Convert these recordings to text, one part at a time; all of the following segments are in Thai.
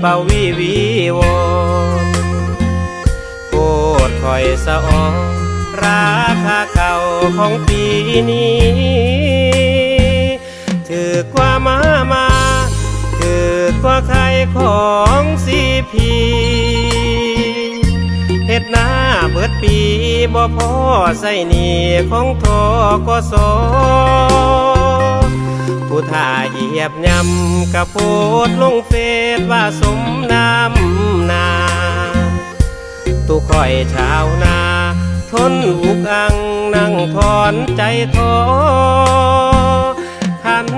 เป่าวีวีวอโคตรคอยสะออราคาเก่าของปีนี้ ถือกว่ามามาถือกว่าใครของซีพีเฮ็ดหน้าเบิดปีบ่พอใส่หนีของทกส ผู้ท่าเหยียบยำกระโพดลงเฟซว่าสมน้ำนาตุคอยชาวนา ทนอุกอังนั่งถอนใจท้อคัน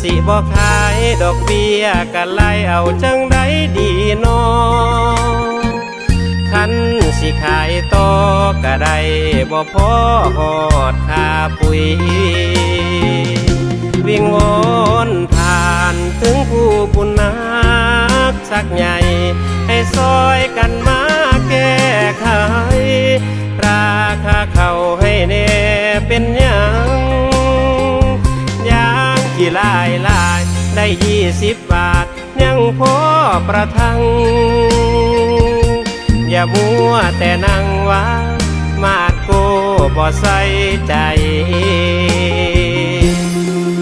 สิบ่ขายดอกเบี้ยกันไล่เอาจังได้ดีนอคันสิขายต่อก็ได้บ่พอหอดคาปุ๋ย สักใหญ่ ให้ซอยกันมาแก้ไขราคาเขาให้แน่เป็นยังยางกี่ลายลายได้ยี่สิบบาท ยังพอประทัง อย่ามัวแต่นั่งว่ามาดโกบ่ใส่ใจ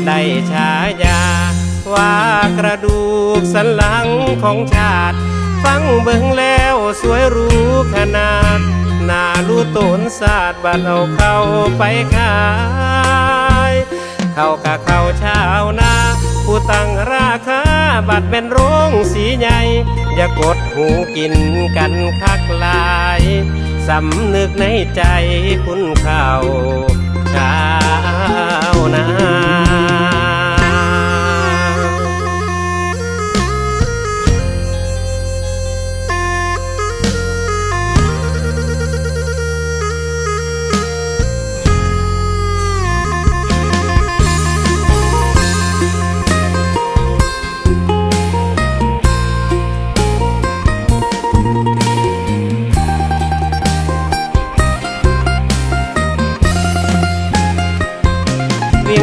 ได้ฉายา ว่ากระดูกสันหลังของชาติ ฟังเบิ่งแล้วสวยรู้ขนาดนารู้ตนศาสตร์บัดเอาเข้าไปขาย เข้ากะเข้าชาวนาผู้ตั้งราคาบัดเป็นโรงสีใหญ่ อย่ากดหูกินกันคักลายสำนึกในใจคุณเข้าชาวนา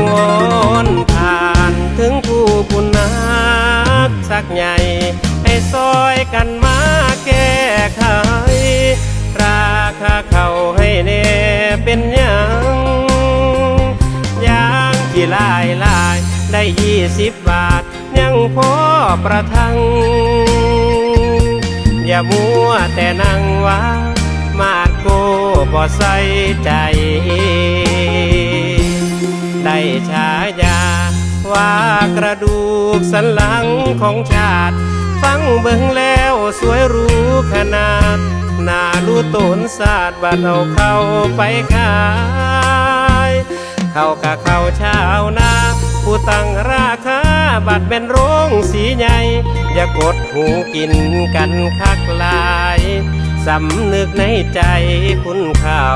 วอนผ่านถึงผู้บุญนักสักใหญ่ ให้ซอยกันมาแก้ไขราคาเขาให้แน่เป็นยังยางกี่ลายลายได้ยี่สิบบาท ยังพอประทัง อย่ามัวแต่นั่งว่า มาดโกบ่ใส่ใจ ฉายา ว่ากระดูกสันหลังของชาติ ฟังเบิ่งแล้วสวยรู้ขนาด นารู้ตนศาสตร์บัดเอาเข้าไปขาย เข้ากะเข้าชาวนาผู้ตั้งราคาบัดเป็นโรงสีใหญ่ อย่ากดหูกินกันคักลายสำนึกในใจคุณเข้า